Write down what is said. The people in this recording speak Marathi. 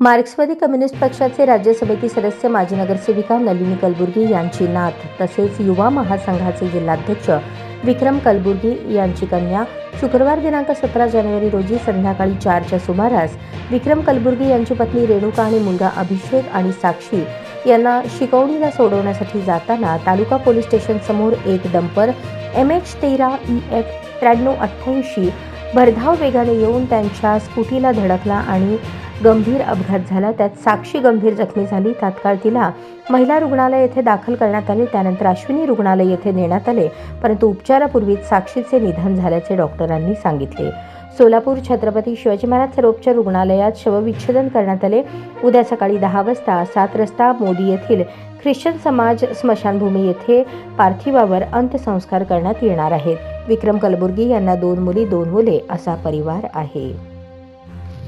मार्क्सवादी कम्युनिस्ट पक्षाचे राज्यसभेतील सदस्य माजी नगरसेविका नलिनी कलबुर्गी यांची नात तसेच युवा महासंघाचे जिल्हाध्यक्ष विक्रम कलबुर्गी यांची कन्या शुक्रवार दिनांक सतरा जानेवारी रोजी संध्याकाळी चारच्या सुमारास विक्रम कलबुर्गी यांची पत्नी रेणुका आणि मुलगा अभिषेक आणि साक्षी यांना शिकवणीला सोडवण्यासाठी जाताना तालुका पोलीस स्टेशन समोर एक डंपर एम एच तेरा ई एफ त्र्याण्णव अठ्ठ्याऐंशी भरधाव वेगाने येऊन त्यांच्या स्कूटीला धडकला आणि गंभीर अपघात झाला. त्यात साक्षी गंभीर जखमी झाली. तात्काळ तिला महिला रुग्णालय येथे दाखल करण्यात आले. त्यानंतर अश्विनी रुग्णालय येथे नेण्यात आले. परंतु उपचारापूर्वीच साक्षीचे निधन झाल्याचे डॉक्टरांनी सांगितले. सोलापूर छत्रपती शिवाजी महाराज सर्वोपचार रुग्णालयात शवविच्छेदन करण्यात आले. उद्या सकाळी दहा वाजता सात रस्ता मोदी येथील ख्रिश्चन समाज स्मशानभूमी येथे पार्थिवावर अंत्यसंस्कार करण्यात येणार आहेत. विक्रम कलबुर्गी यांना दोन मुली दोन मुले असा परिवार आहे.